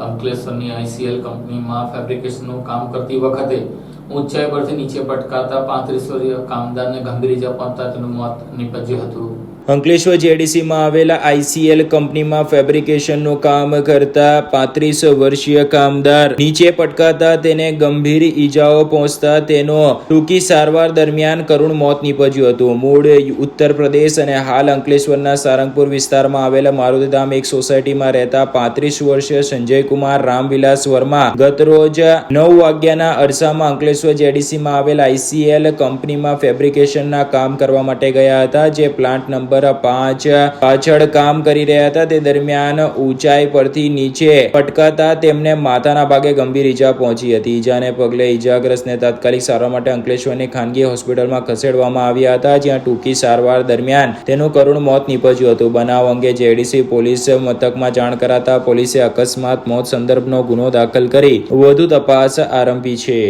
અંકલેશ્વરની ICL કંપનીમાં ફેબ્રિકેશનનું કામ કરતી વખતે ઊંચાઈ પરથી નીચે પટકાતા પાંત્રીસ વર્ષીય કામદારને ગંભીર ઇજા પહોંચતા તેનું મોત નીપજ્યું હતું. અંકલેશ્વર જેડીસીમાં આવેલા આઈસીએલ કંપનીમાં ફેબ્રિકેશનનું કામ કરતા પાંત્રીસ વર્ષીય કામદાર નીચે પટકાતા તેને ગંભીર ઈજાઓ પહોંચતા તેનો ટૂંકી સારવાર દરમિયાન કરુણ મોત નીપજ્યું હતું. મૂળ ઉત્તર પ્રદેશ અને હાલ અંકલેશ્વરના સારંગપુર વિસ્તારમાં આવેલા મારુતિધામ એક સોસાયટીમાં રહેતા પાંત્રીસ વર્ષીય સંજયકુમાર રામવિલાસ વર્મા ગતરોજ નવ વાગ્યાના અરસામાં અંકલેશ્વર જેડીસીમાં આવેલ આઈસીએલ કંપનીમાં ફેબ્રિકેશનના કામ કરવા માટે ગયા હતા, જે પ્લાન્ટ નંબર પાંચ પાછળ કામ કરી રહ્યા હતા. તે દરમિયાન ઊંચાઈ પરથી નીચે પટકાતા તેમને માથાના ભાગે ગંભીર ઈજા પહોંચી હતી. ઈજાને પગલે ઈજાગ્રસ્તને તાત્કાલિક સારવાર માટે અંકલેશ્વરની ખાનગી હોસ્પિટલમાં ખસેડવામાં આવ્યા હતા, જ્યાં ટૂંકી સારવાર દરમિયાન તેનું કરુણ મોત નીપજ્યું હતું. બનાવ અંગે જેડીસી પોલીસ મથકમાં જાણ કરાતા પોલીસે અકસ્માત, મોત સંદર્ભનો ગુનો દાખલ કરી વધુ તપાસ આરંભી છે.